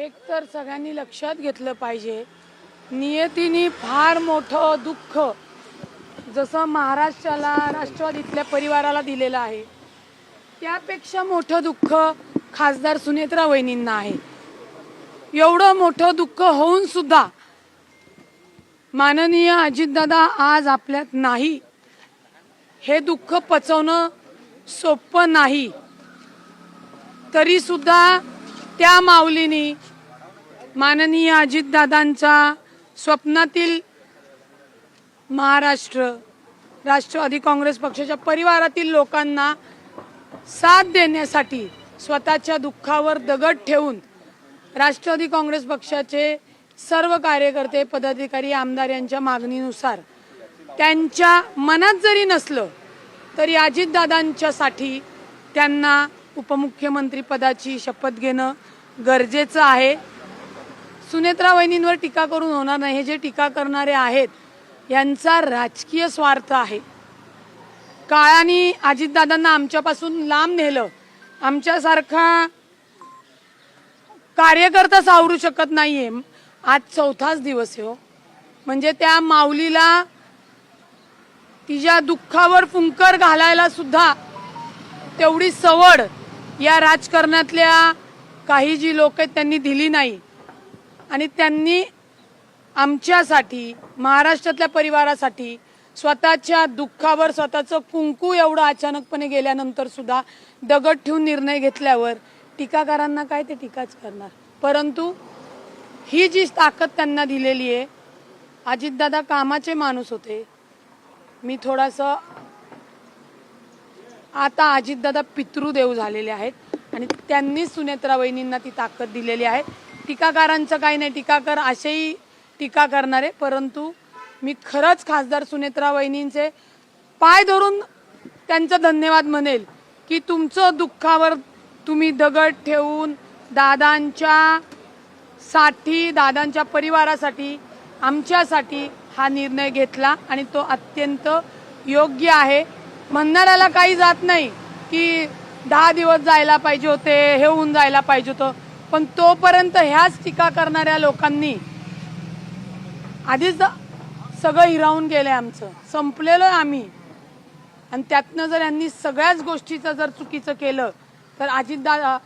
एक तर सगळ्यांनी लक्षात घेतलं पाहिजे. नियतीने फार मोठं दुःख जसं महाराष्ट्राला राष्ट्रवादीतल्या परिवाराला दिलेलं आहे. त्यापेक्षा मोठं दुःख खासदार सुनेत्रा वहिनींना आहे. एवढं मोठं दुःख होऊन सुद्धा माननीय अजितदादा आज आपल्यात नाही. हे दुःख पचवणं सोपं नाही. तरीसुद्धा त्या माऊलीनी माननीय अजितदादांचा स्वप्नातील महाराष्ट्र राष्ट्रवादी काँग्रेस पक्षाच्या परिवारातील लोकांना साथ देण्यासाठी स्वतःच्या दुःखावर दगड ठेवून राष्ट्रवादी काँग्रेस पक्षाचे सर्व कार्यकर्ते पदाधिकारी आमदार यांच्या मागणीनुसार त्यांच्या मनात जरी नसलं तरी अजितदादांच्यासाठी त्यांना उपमुख्यमंत्री पदाची शपथ घेणं गरजेचं आहे. सुनेत्रा वहिनींवर टीका करून होणार नाही. हे जे टीका करणारे आहेत यांचा राजकीय स्वार्थ आहे. काळाने अजितदादांना आमच्यापासून लांब नेलं. आमच्यासारखा कार्यकर्ता सावरू शकत नाहीये. आज चौथाच दिवस आहे हो. म्हणजे त्या माऊलीला तिच्या दुःखावर फुंकर घालायला सुद्धा तेवढी सवड या राजकारणातल्या काही जी लोक आहेत त्यांनी दिली नाही. आणि त्यांनी आमच्यासाठी महाराष्ट्रातल्या परिवारासाठी स्वतःच्या दुःखावर स्वतःचं कुंकू एवढं अचानकपणे गेल्यानंतर सुद्धा दगड ठेवून निर्णय घेतल्यावर टीकाकारांना काय ते टीकाच करणार? परंतु ही जी ताकद त्यांना दिलेली आहे अजितदादा कामाचे माणूस होते. मी थोडासा आता अजितदादा पितृदेव झालेले आहेत आणि त्यांनी सुनेत्रा वहिनींना ती ताकद दिलेली आहे. टीकाकारांचं काही नाही. टीकाकर असेही टीका करणारे. परंतु मी खरंच खासदार सुनेत्रा वहिनींचे पाय धरून त्यांचं धन्यवाद म्हणेल की तुमचं दुःखावर तुम्ही दगड ठेवून दादांच्या साठी दादांच्या परिवारासाठी आमच्यासाठी हा निर्णय घेतला आणि तो अत्यंत योग्य आहे. म्हणणाऱ्याला काही जात नाही की दहा दिवस जायला पाहिजे होते हे होऊन जायला पाहिजे होतं. पण तोपर्यंत ह्याच टीका करणाऱ्या लोकांनी आधीच सगळं हिरावून गेलंय आमचं. संपलेलो आम्ही. आणि त्यातनं जर यांनी सगळ्याच गोष्टीचं जर चुकीचं केलं तर अजितदा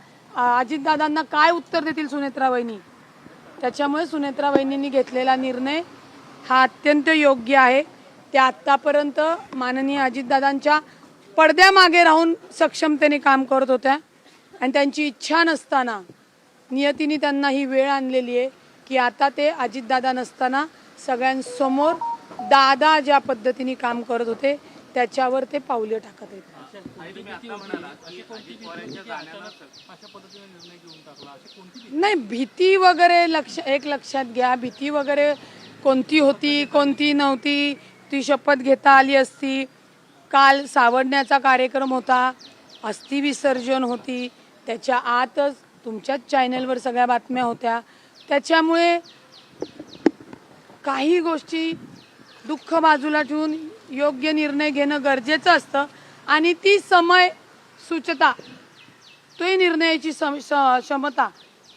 अजितदादांना काय उत्तर देतील सुनेत्राबाईंनी? त्याच्यामुळे सुनेत्रा घेतलेला निर्णय हा अत्यंत योग्य आहे. त्या आत्तापर्यंत माननीय अजितदादांच्या पडद्यामागे राहून सक्षमतेने काम करत होत्या. आणि त्यांची इच्छा नसताना नियतीने त्यांना ही वेळ आणलेली आहे की आता ते अजितदादा नसताना सगळ्यांसमोर दादा ज्या पद्धतीने काम करत होते त्याच्यावर ते पावले टाकत आहेत. नाही भीती वगैरे लक्ष एक लक्षात घ्या भीती वगैरे कोणती होती कोणती नव्हती ती शपथ घेता आली असती. काल सावडण्याचा कार्यक्रम होता अस्थि विसर्जन होती त्याच्या आतच तुमच्याच चॅनलवर सगळ्या बातम्या होत्या. त्याच्यामुळे काही गोष्टी दुःख बाजूला ठेवून योग्य निर्णय घेणं गरजेचं असतं. आणि ती समय सुचता तोही निर्णयाची सम- क्षमता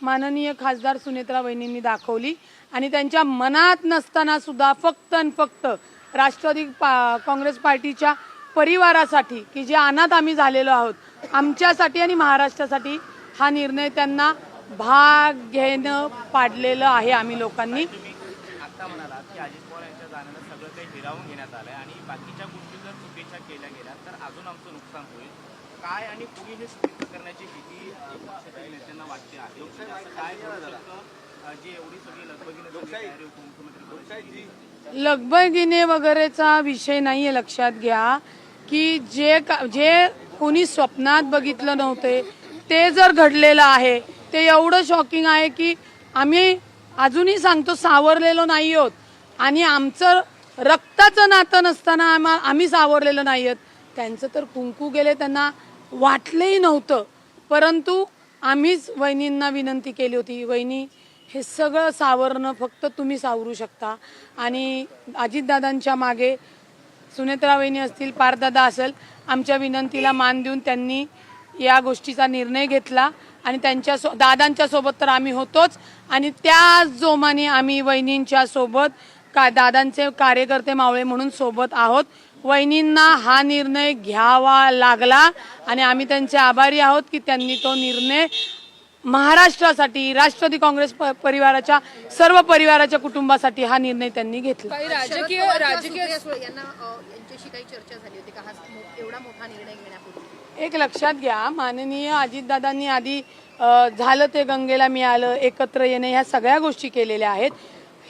माननीय खासदार सुनेत्रा वहिनींनी दाखवली. आणि त्यांच्या मनात नसताना सुद्धा फक्त आणि फक्त राष्ट्रवादी पा काँग्रेस पार्टीच्या परिवारासाठी की जे अनाथ आम्ही झालेलो आहोत आमच्यासाठी आणि महाराष्ट्रासाठी हा निर्णय त्यांना भाग घेणं पाडलेलं आहे आम्ही लोकांनी. तुम्ही आता म्हणालात की अजित पवार यांच्या जाण्यानं सगळं काही हिरावून घेण्यात आलंय आणि बाकीच्या गोष्टी जर चुकीच्या केल्या गेल्या तर अजून आमचं नुकसान होईल. काय आणि कुणी हे चुकीचं करण्याची भीती अ, पक्षातील नेत्यांना वाटते आहे? असं काय घडू शकतं, अ, जी एवढी सगळी लगबगीने झाली तयारी उपमुख्यमंत्री पदाची? लगबगिने वगैरेचा विषय नाहीये लक्षात घ्या की जे का जे कोणी स्वप्नात बघितलं नव्हते ते जर घडलेलं आहे ते एवढं शॉकिंग आहे की आम्ही अजूनही सांगतो सावरलेलो नाही आहोत. आणि आमचं रक्ताचं नातं नसताना आम्हा आम्ही सावरलेलं नाही आहोत. त्यांचं तर कुंकू गेले त्यांना वाटलंही नव्हतं. परंतु आम्हीच वहिनींना विनंती केली होती वहिनी हे सगळं सावरणं फक्त तुम्ही सावरू शकता. आणि अजितदादांच्या मागे सुनेत्रा वहिनी असतील पारदादा असेल आमच्या विनंतीला मान देऊन त्यांनी या गोष्टीचा निर्णय घेतला आणि त्यांच्या सो दादांच्या सोबत तर आम्ही होतोच. आणि त्याच जोमाने आम्ही वहिनींच्या सोबत का दादांचे कार्यकर्ते मावळे म्हणून सोबत आहोत. वहिनींना हा निर्णय घ्यावा लागला आणि आम्ही त्यांचे आभारी आहोत की त्यांनी तो निर्णय महाराष्ट्रासाठी राष्ट्रवादी काँग्रेस प- परिवाराच्या सर्व परिवाराच्या कुटुंबासाठी हा निर्णय त्यांनी घेतला. काही राजकीय शरद पवार किंवा राजकीय सुप्रिया सुळे यांना अ, यांच्याशी काही चर्चा झाली होती का? हा मो- एवढा मोठा निर्णय घेण्यापूर्वी. एक लक्षात घ्या माननीय अजितदादांनी आधी अ, झालं ते गंगेला मिळालं एकत्र येणे ह्या सगळ्या गोष्टी केलेल्या आहेत.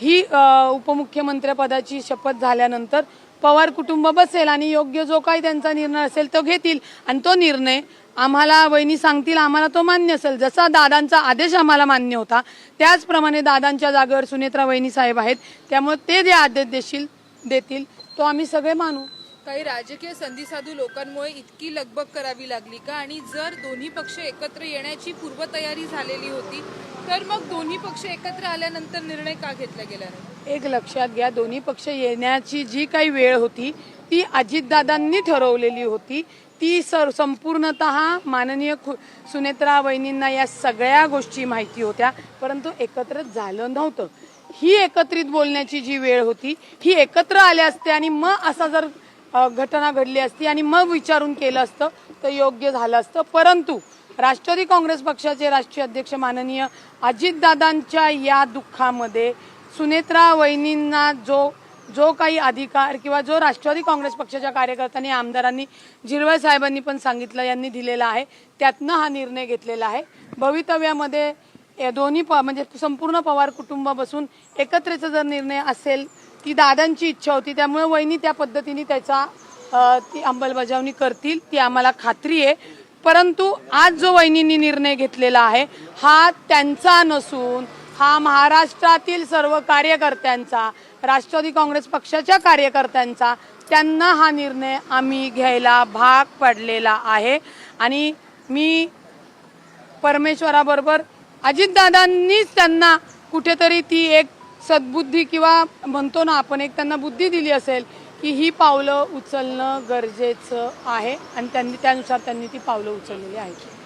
ही अ, उपमुख्यमंत्र्यापदाची शपथ झाल्यानंतर पवार कुटुंब बसेल आणि योग्य जो काही त्यांचा निर्णय असेल तो घेतील आणि तो निर्णय आम्हाला वहिनी सांगतील आम्हाला तो मान्य असेल. जसा दादांचा आदेश आम्हाला मान्य होता त्याचप्रमाणे दादांच्या जागेवर सुनेत्रा वहिनी साहेब आहेत त्यामुळे ते जे आदेश देशील देतील तो आम्ही सगळे मानू. काही राजकीय संधीसाधू लोकांमुळे इतकी लगबग करावी लागली का? आणि जर दोन्ही पक्ष एकत्र येण्याची पूर्वतयारी झालेली होती तर मग दोन्ही पक्ष एकत्र आल्यानंतर निर्णय का घेतला गेला नाही? एक लक्षात घ्या दोन्ही पक्ष येण्याची जी काही वेळ होती ती अजितदादांनी ठरवलेली होती. ती सर संपूर्णत माननीय खु- सुनेत्रा वहिनींना या सगळ्या गोष्टी माहिती होत्या परंतु एकत्र झालं नव्हतं. ही एकत्रित बोलण्याची जी वेळ होती ही एकत्र आल्या असते आणि मग असा जर घटना घडली असती आणि मग विचारून केलं असतं तर योग्य झालं असतं. परंतु राष्ट्रवादी काँग्रेस पक्षाचे राष्ट्रीय अध्यक्ष माननीय अजितदादांच्या या दुःखामध्ये सुनेत्रा वहिनींना जो जो काही अधिकार किंवा जो राष्ट्रवादी काँग्रेस पक्षाच्या कार्यकर्त्यांनी आमदारांनी झिरवळ साहेबांनी पण सांगितलं यांनी दिलेला आहे त्यातनं हा निर्णय घेतलेला आहे. भवितव्यामध्ये या दोन्ही प म्हणजे संपूर्ण पवार कुटुंब बसून एकत्रेचा जर निर्णय असेल ती दादांची इच्छा होती त्यामुळे वहिनी त्या पद्धतीने त्याचा ती अंमलबजावणी करतील ती आम्हाला खात्री आहे. परंतु आज जो वहिनींनी निर्णय घेतलेला आहे हा त्यांचा नसून हा महाराष्ट्रातील सर्व कार्यकर्त्यांचा राष्ट्रवादी काँग्रेस पक्षाच्या कार्यकर्त्यांचा त्यांना हा निर्णय आम्ही घ्यायला भाग पडलेला आहे. आणि मी परमेश्वराबरोबर अजितदादांनीच त्यांना कुठेतरी ती एक सद्बुद्धी किंवा म्हणतो ना आपण एक त्यांना बुद्धी दिली असेल की ही पावलं उचलणं गरजेचं आहे आणि त्यांनी त्यानुसार त्यांनी ती पावलं उचललेली आहेत.